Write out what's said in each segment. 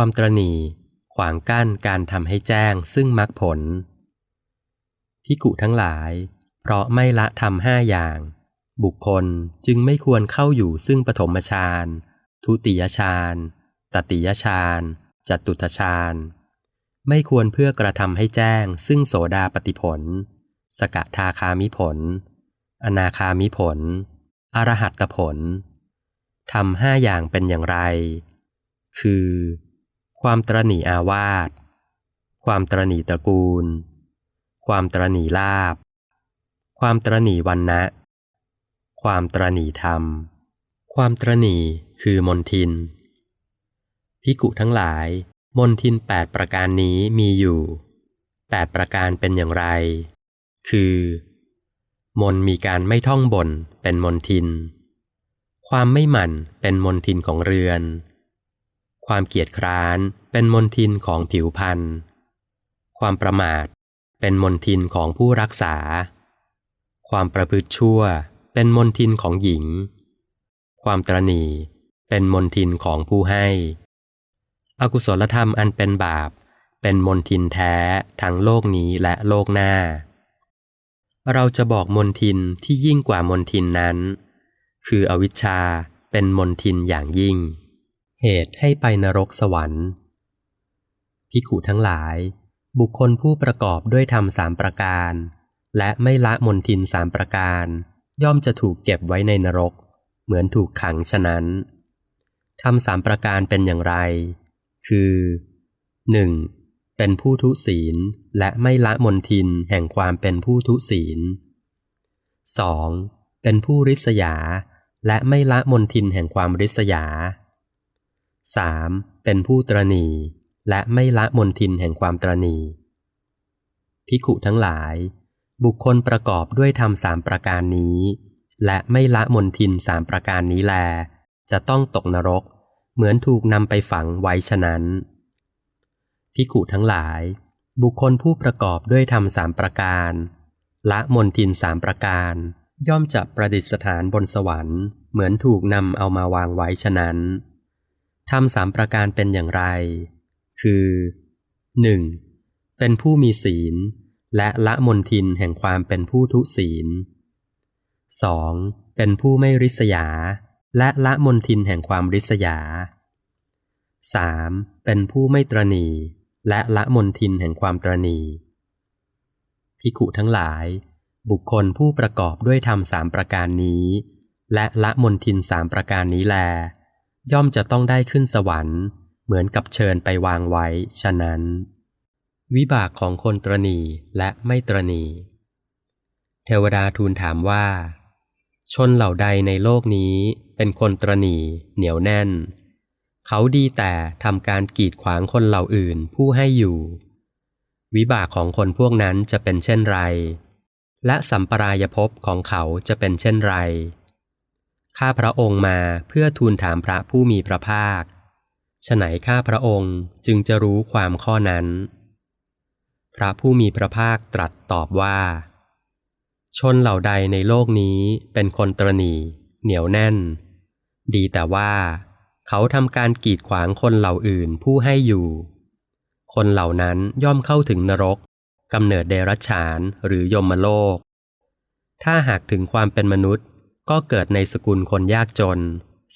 ความตรณีขวางกั้นการทำให้แจ้งซึ่งมรรคผลพิกุทั้งหลาย เพราะไม่ละทำห้าอย่าง บุคคลจึงไม่ควรเข้าอยู่ซึ่งปฐมฌานทุติยฌานตติยฌานจตุตฌานไม่ควรเพื่อกระทำให้แจ้ง ซึ่งโสดาปฏิผล สกทาคามิผล อนาคามิผล อรหัตผลทำห้าอย่างเป็นอย่างไร คือ ความตรณีอาวาส ความตรณีตระกูล ความตรณีลาบ ความตรณีวันนะ ความตรณีธรรม ความตรณีคือมนทิน พิกุทั้งหลาย มนทินแปดประการนี้มีอยู่แปดประการเป็นอย่างไร คือ มนมีการไม่ท่องบนเป็นมนทิน ความไม่หมั่นเป็นมนทินของเรือน ความเกียจคร้านเป็นมนทินของผิวพันธ์ความประมาทเป็นมนทินของผู้รักษา ความประพฤติชั่วเป็นมนทินของหญิง ความตรณีเป็นมนทินของผู้ให้ อกุศลธรรมอันเป็นบาป เป็นมนทินแท้ทั้งโลกนี้และโลกหน้า เราจะบอกมนทินที่ยิ่งกว่ามนทินนั้น คืออวิชชาเป็นมนทินอย่างยิ่ง เหตุให้ไปนรกสวรรค์พิขุทั้งหลาย บุคคลผู้ประกอบด้วยธรรมสามประการ และไม่ละมนทินสามประการ ย่อมจะถูกเก็บไว้ในนรก เหมือนถูกขังฉะนั้นธรรมสามประการเป็นอย่างไร คือ 1. เป็นผู้ทุศีลและไม่ละมนทินแห่งความเป็นผู้ทุศีล 2. เป็นผู้ริษยา และไม่ละมนทินแห่งความริษยา 3. เป็นผู้ตรณีและไม่ละมนทินแห่งความตรณีพิขุทั้งหลาย บุคคลประกอบด้วยธรรมสามประการนี้ และไม่ละมนทินสามประการนี้แล จะต้องตกนรก เหมือนถูกนำไปฝังไว้ฉะนั้นพิขุทั้งหลาย บุคคลผู้ประกอบด้วยธรรมสามประการ ละมนทินสามประการ ย่อมจะประดิษฐานบนสวรรค์ เหมือนถูกนำเอามาวางไว้ฉะนั้น ทำสามประการเป็นอย่างไร คือ 1. เป็นผู้มีศีล และละมนทินแห่งความเป็นผู้ทุศีล 2. เป็นผู้ไม่ริษยา และละมนทินแห่งความริษยา 3. เป็นผู้ไม่ตรณี และละมนทินแห่งความตรณีพิขุทั้งหลาย บุคคลผู้ประกอบด้วยธรรมสามประการนี้ และละมนทินสามประการนี้แล ย่อมจะต้องได้ขึ้นสวรรค์ เหมือนกับเชิญไปวางไว้ ฉะนั้น วิบากของคนตรณีและไม่ตรณี เทวดาทูลถามว่า ชนเหล่าใดในโลกนี้เป็นคนตรณีเหนียวแน่น เขาดีแต่ทำการกีดขวางคนเหล่าอื่นผู้ให้อยู่ วิบากของคนพวกนั้นจะเป็นเช่นไร และสัมปรายภพของเขาจะเป็นเช่นไร ข้าพระองค์มาเพื่อทูลถามพระผู้มีพระภาคฉไหนข้าพระองค์จึงจะรู้ความข้อนั้น พระผู้มีพระภาคตรัสตอบว่า ชนเหล่าใดในโลกนี้เป็นคนตรณีเหนียวแน่น ดีแต่ว่า เขาทำการกีดขวางคนเหล่าอื่นผู้ให้อยู่ คนเหล่านั้นย่อมเข้าถึงนรกกำเนิดเดรัจฉานหรือยมโลก ถ้าหากถึงความเป็นมนุษย์ ก็เกิดในสกุลคนยากจน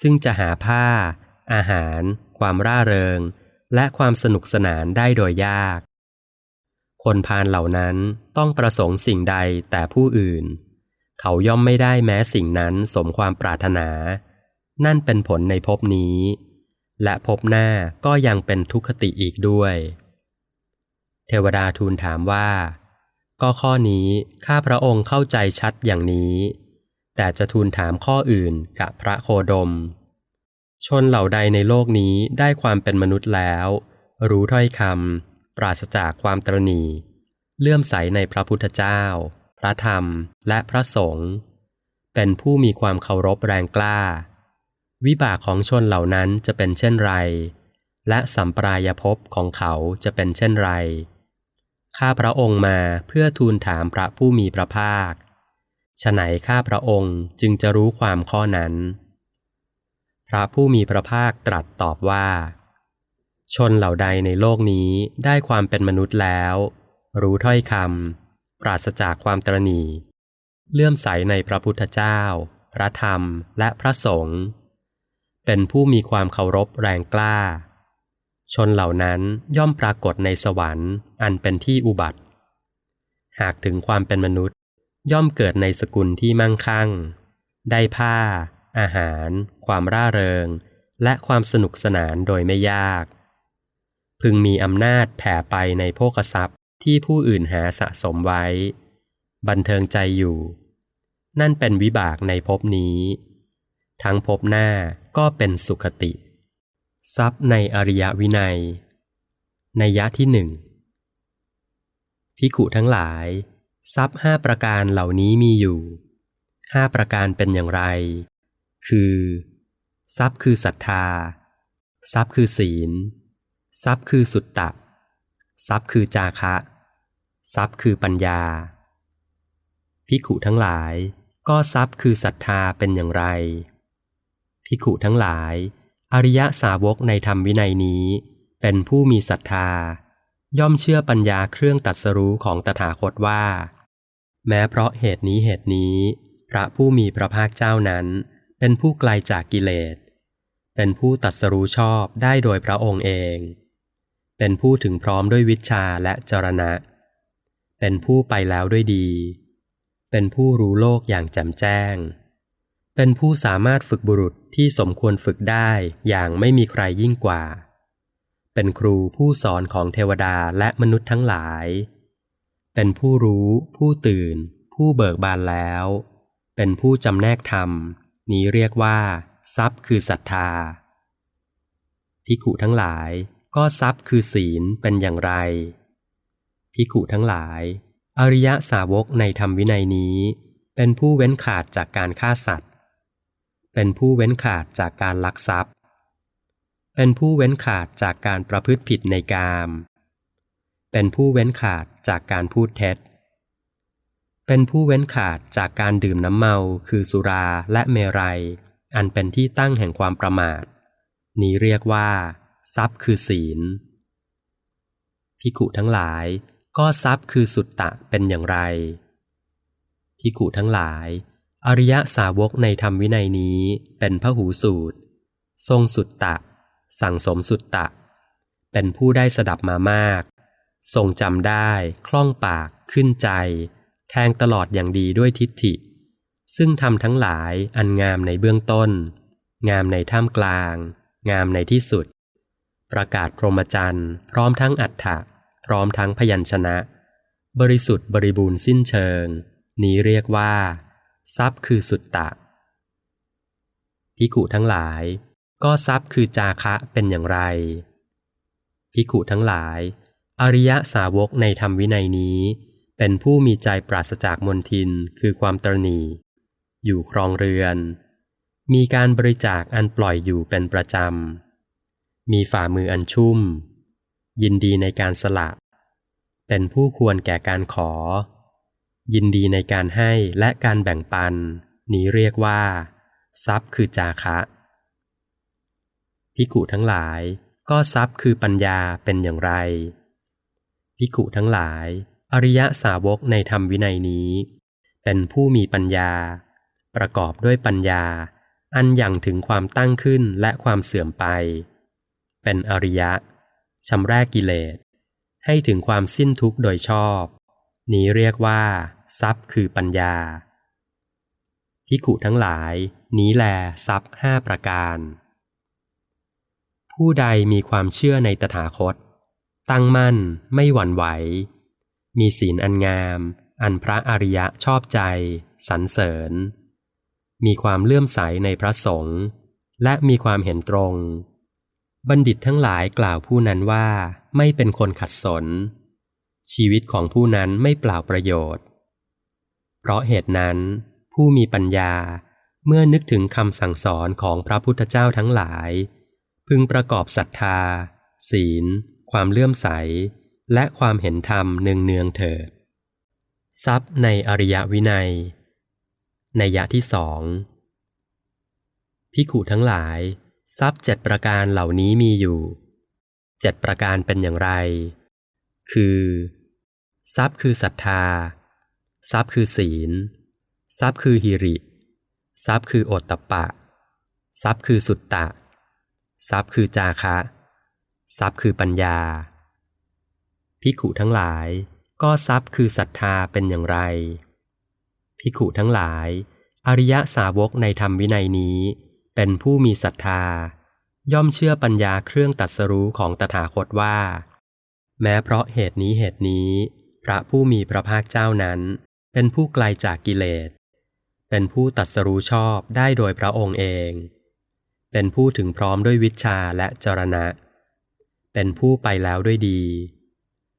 ซึ่งจะหาผ้า อาหาร ความร่าเริง และความสนุกสนานได้โดยยาก คนพาลเหล่านั้นต้องประสงค์สิ่งใดแต่ผู้อื่น เขาย่อมไม่ได้แม้สิ่งนั้นสมความปรารถนา นั่นเป็นผลในภพนี้ และภพหน้าก็ยังเป็นทุกขติอีกด้วย เทวดาทูลถามว่า ก็ข้อนี้ข้าพระองค์เข้าใจชัดอย่างนี้ แต่จะทูลถามข้ออื่นกับพระโคดม ชนเหล่าใดในโลกนี้ได้ความเป็นมนุษย์แล้ว รู้ถ้อยคำปราศจากความตรณีเลื่อมใสในพระพุทธเจ้า พระธรรมและพระสงฆ์เป็นผู้มีความเคารพแรงกล้า วิบากของชนเหล่านั้นจะเป็นเช่นไร และสัมปรายภพของเขาจะเป็นเช่นไร ข้าพระองค์มาเพื่อทูลถามพระผู้มีพระภาค ฉไหนข้าพระองค์จึงจะรู้ความข้อนั้น พระผู้มีพระภาคตรัสตอบว่า ชนเหล่าใดในโลกนี้ได้ความเป็นมนุษย์แล้ว รู้ถ้อยคำปราศจากความตรณีเลื่อมใสในพระพุทธเจ้า พระธรรมและพระสงฆ์เป็นผู้มีความเคารพแรงกล้า ชนเหล่านั้นย่อมปรากฏในสวรรค์อันเป็นที่อุบัติ หากถึงความเป็นมนุษย์ ย่อมเกิดในสกุลที่มั่งคั่ง ได้ผ้า อาหาร ความร่าเริง และความสนุกสนานโดยไม่ยาก พึงมีอำนาจแผ่ไปในโภคทรัพย์ที่ผู้อื่นหาสะสมไว้ บันเทิงใจอยู่ นั่นเป็นวิบากในภพนี้ ทั้งภพหน้าก็เป็นสุขติ ทรัพย์ในอริยวินัยในยะที่หนึ่งพิขุทั้งหลาย ทรัพย์ห้าประการเหล่านี้มีอยู่ห้าประการเป็นอย่างไร คือ ทรัพย์คือศรัทธา ทรัพย์คือศีล ทรัพย์คือสุตตะ ทรัพย์คือจาคะ ทรัพย์คือปัญญา พิขุทั้งหลาย ก็ทรัพย์คือศรัทธาเป็นอย่างไร พิขุทั้งหลาย อริยสาวกในธรรมวินัยนี้ เป็นผู้มีศรัทธา ย่อมเชื่อปัญญาเครื่องตัดสรู้ของตถาคตว่า แม้เพราะเหตุนี้เหตุนี้ พระผู้มีพระภาคเจ้านั้น เป็นผู้ไกลจากกิเลส เป็นผู้ตัดสรู้ชอบได้โดยพระองค์เอง เป็นผู้ถึงพร้อมด้วยวิชาและจรณะ เป็นผู้ไปแล้วด้วยดี เป็นผู้รู้โลกอย่างแจ่มแจ้ง เป็นผู้สามารถฝึกบุรุษที่สมควรฝึกได้อย่างไม่มีใครยิ่งกว่า เป็นครูผู้สอนของเทวดาและมนุษย์ทั้งหลาย เป็นผู้รู้ ผู้ตื่น ผู้เบิกบานแล้ว เป็นผู้จำแนกธรรม นี้เรียกว่า ทรัพย์คือศรัทธาพิขุทั้งหลายก็ทรัพย์คือศีลเป็นอย่างไรพิขุทั้งหลาย อริยสาวกในธรรมวินัยนี้ เป็นผู้เว้นขาดจากการฆ่าสัตว์ เป็นผู้เว้นขาดจากการลักทรัพย์ เป็นผู้เว้นขาดจากการประพฤติผิดในกาม เป็นผู้เว้นขาดจากการพูดเท็จ เป็นผู้เว้นขาดจากการดื่มน้ำเมา คือสุราและเมรัย อันเป็นที่ตั้งแห่งความประมาท นี้เรียกว่า ทรัพย์คือศีล พิกุทั้งหลาย ก็ทรัพย์คือสุตตะเป็นอย่างไร พิกุทั้งหลาย อริยสาวกในธรรมวินัยนี้เป็นพระหูสูตร ทรงสุตตะ สั่งสมสุตตะ เป็นผู้ได้สดับมามาก ทรงจำได้ คล่องปาก ขึ้นใจ แทงตลอดอย่างดีด้วยทิฏฐิ ซึ่งทำทั้งหลายอันงามในเบื้องต้น งามในท่ามกลาง งามในที่สุด ประกาศพรหมจรรย์ พร้อมทั้งอัฏฐะพร้อมทั้งพยัญชนะ บริสุทธิ์บริบูรณ์สิ้นเชิง นี้เรียกว่า ทรัพย์คือสุตตะพิกุทั้งหลาย ก็ทรัพย์คือจาคะเป็นอย่างไร พิกุทั้งหลาย อริยสาวกในธรรมวินัยนี้ เป็นผู้มีใจปราศจากมนทินคือความตรณีอยู่ครองเรือน มีการบริจาคอันปล่อยอยู่เป็นประจำ มีฝ่ามืออันชุ่ม ยินดีในการสละ เป็นผู้ควรแก่การขอ ยินดีในการให้และการแบ่งปัน นี้เรียกว่า ทรัพย์คือจาคะ พิกุทั้งหลายก็ทรัพย์คือปัญญาเป็นอย่างไร พิกุทั้งหลาย อริยสาวกในธรรมวินัยนี้ เป็นผู้มีปัญญา ประกอบด้วยปัญญา อันยังถึงความตั้งขึ้นและความเสื่อมไป เป็นอริยะชำแรกกิเลส ให้ถึงความสิ้นทุกข์โดยชอบ นี้เรียกว่า ทรัพย์คือปัญญาพิกุทั้งหลาย นี้แลทรัพย์ห้าประการ ผู้ใดมีความเชื่อในตถาคต ตั้งมั่นไม่หวั่นไหว มีศีลอันงาม อันพระอริยะชอบใจ สรรเสริญ มีความเลื่อมใสในพระสงฆ์และมีความเห็นตรง บัณฑิตทั้งหลายกล่าวผู้นั้นว่าไม่เป็นคนขัดสน ชีวิตของผู้นั้นไม่เปล่าประโยชน์ เพราะเหตุนั้น ผู้มีปัญญาเมื่อนึกถึงคำสั่งสอนของพระพุทธเจ้าทั้งหลาย พึงประกอบศรัทธา ศีล ความเลื่อมใส และความเห็นธรรมเนืองเนืองเถิด ทรัพย์ในอริยวินัย ในยะที่สองพิขุทั้งหลาย ทรัพย์เจ็ดประการเหล่านี้มีอยู่เจ็ดประการเป็นอย่างไร คือ ทรัพย์คือศรัทธา ทรัพย์คือศีล ทรัพย์คือหิริ ทรัพย์คือโอตตปปะ ทรัพย์คือสุตตะ ทรัพย์คือจาคะ ทรัพย์คือปัญญา พิขุทั้งหลาย ก็ทรัพย์คือศรัทธาเป็นอย่างไร พิขุทั้งหลาย อริยสาวกในธรรมวินัยนี้ เป็นผู้มีศรัทธา ย่อมเชื่อปัญญาเครื่องตัดสรู้ของตถาคตว่า แม้เพราะเหตุนี้เหตุนี้ พระผู้มีพระภาคเจ้านั้น เป็นผู้ไกลจากกิเลส เป็นผู้ตัดสรู้ชอบได้โดยพระองค์เอง เป็นผู้ถึงพร้อมด้วยวิชาและจรณะ เป็นผู้ไปแล้วด้วยดี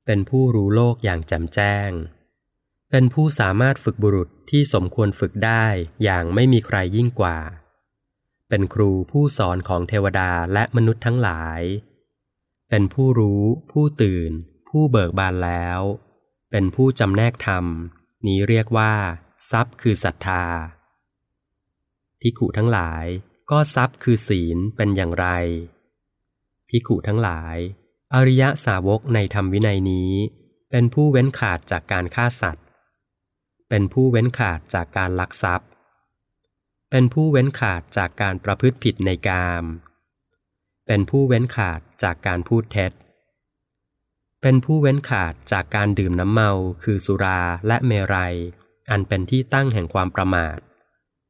เป็นผู้รู้โลกอย่างแจ่มแจ้ง เป็นผู้สามารถฝึกบุรุษที่สมควรฝึกได้อย่างไม่มีใครยิ่งกว่า เป็นครูผู้สอนของเทวดาและมนุษย์ทั้งหลาย เป็นผู้รู้ ผู้ตื่น ผู้เบิกบานแล้ว เป็นผู้จำแนกธรรม นี้เรียกว่า ทรัพย์คือศรัทธาพิขุทั้งหลาย ก็ทรัพย์คือศีลเป็นอย่างไร พิขุทั้งหลาย อริยสาวกในธรรมวินัยนี้ เป็นผู้เว้นขาดจากการฆ่าสัตว์ เป็นผู้เว้นขาดจากการลักทรัพย์ เป็นผู้เว้นขาดจากการประพฤติผิดในกาม เป็นผู้เว้นขาดจากการพูดเท็จ เป็นผู้เว้นขาดจากการดื่มน้ำเมาคือสุราและเมรัย อันเป็นที่ตั้งแห่งความประมาท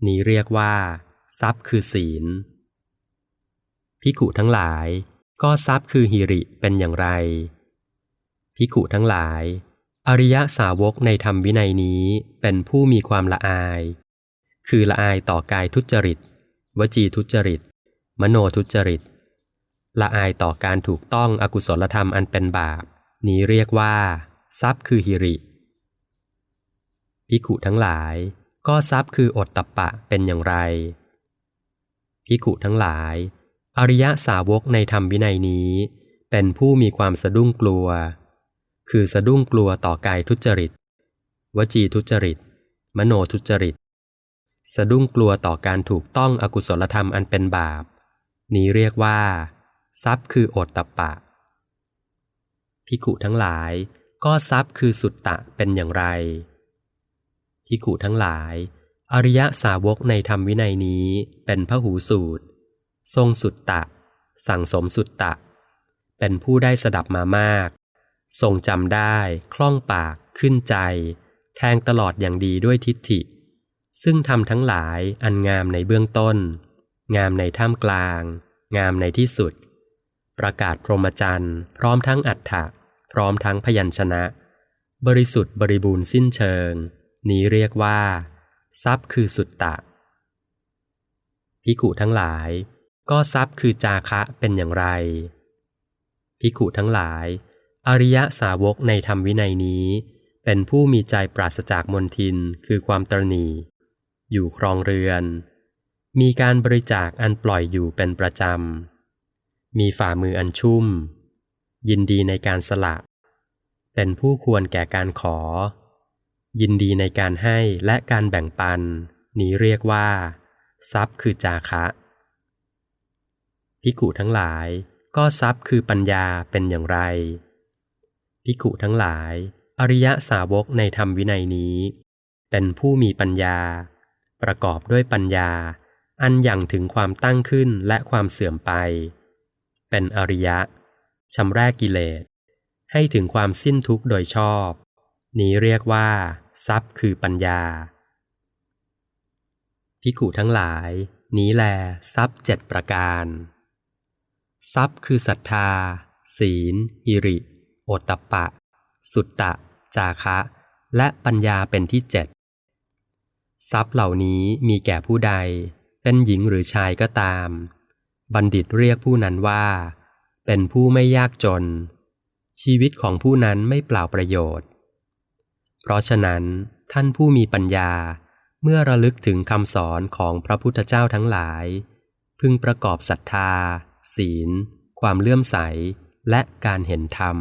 นี้เรียกว่า ทรัพย์คือศีลพิขุทั้งหลาย ก็ทรัพย์คือหิริเป็นอย่างไรพิขุทั้งหลาย อริยสาวกในธรรมวินัยนี้เป็นผู้มีความละอาย คือละอายต่อกายทุจริต วจีทุจริต มโนทุจริต ละอายต่อการถูกต้องอกุศลธรรมอันเป็นบาป นี้เรียกว่า ทรัพย์คือหิริพิขุทั้งหลาย ก็ทรัพย์คืออดตัปปะเป็นอย่างไร พิขุทั้งหลาย อริยสาวกในธรรมวินัยนี้ เป็นผู้มีความสะดุ้งกลัว คือสะดุ้งกลัวต่อกายทุจริต วจีทุจริต มโนทุจริต สะดุ้งกลัวต่อการถูกต้องอกุศลธรรมอันเป็นบาป นี้เรียกว่า ทรัพย์คือโอตตัปะพิขุทั้งหลายก็ทรัพย์คือสุตตะเป็นอย่างไรพิขุทั้งหลาย อริยสาวกในธรรมวินัยนี้เป็นพระหูสูตร ทรงสุตตะ สั่งสมสุตตะ เป็นผู้ได้สดับมามาก ทรงจำได้ คล่องปาก ขึ้นใจ แทงตลอดอย่างดีด้วยทิฏฐิ ซึ่งทำทั้งหลายอันงามในเบื้องต้น งามในท่ามกลาง งามในที่สุด ประกาศพรหมจรรย์ พร้อมทั้งอัฏฐะพร้อมทั้งพยัญชนะ บริสุทธิ์บริบูรณ์สิ้นเชิง นี้เรียกว่า ทรัพย์คือสุตตะพิกุทั้งหลาย ก็ทรัพย์คือจาคะเป็นอย่างไรพิกุทั้งหลาย อริยสาวกในธรรมวินัยนี้ เป็นผู้มีใจปราศจากมนทินคือความตรณีอยู่ครองเรือน มีการบริจาคอันปล่อยอยู่เป็นประจำ มีฝ่ามืออันชุ่ม ยินดีในการสละ เป็นผู้ควรแก่การขอ ยินดีในการให้และการแบ่งปัน นี้เรียกว่า ทรัพย์คือจาคะ พิกุทั้งหลายก็ทรัพย์คือปัญญาเป็นอย่างไร พิกุทั้งหลาย อริยสาวกในธรรมวินัยนี้ เป็นผู้มีปัญญา ประกอบด้วยปัญญา อันยังถึงความตั้งขึ้นและความเสื่อมไป เป็นอริยะชำระกิเลส ให้ถึงความสิ้นทุกข์โดยชอบ นี้เรียกว่า ทรัพย์คือปัญญา พิกุทั้งหลาย นี้แลทรัพย์เจ็ดประการ ทรัพย์คือศรัทธา ศีลหิริ โอตตัปปะ สุตตะ จาคะ และปัญญาเป็นที่เจ็ดทรัพย์เหล่านี้มีแก่ผู้ใด เป็นหญิงหรือชายก็ตาม บัณฑิตเรียกผู้นั้นว่า เป็นผู้ไม่ยากจน ชีวิตของผู้นั้นไม่เปล่าประโยชน์ เพราะฉะนั้น ท่านผู้มีปัญญา เมื่อระลึกถึงคำสอนของพระพุทธเจ้าทั้งหลาย พึงประกอบศรัทธา ศีล ความเลื่อมใส และการเห็นธรรม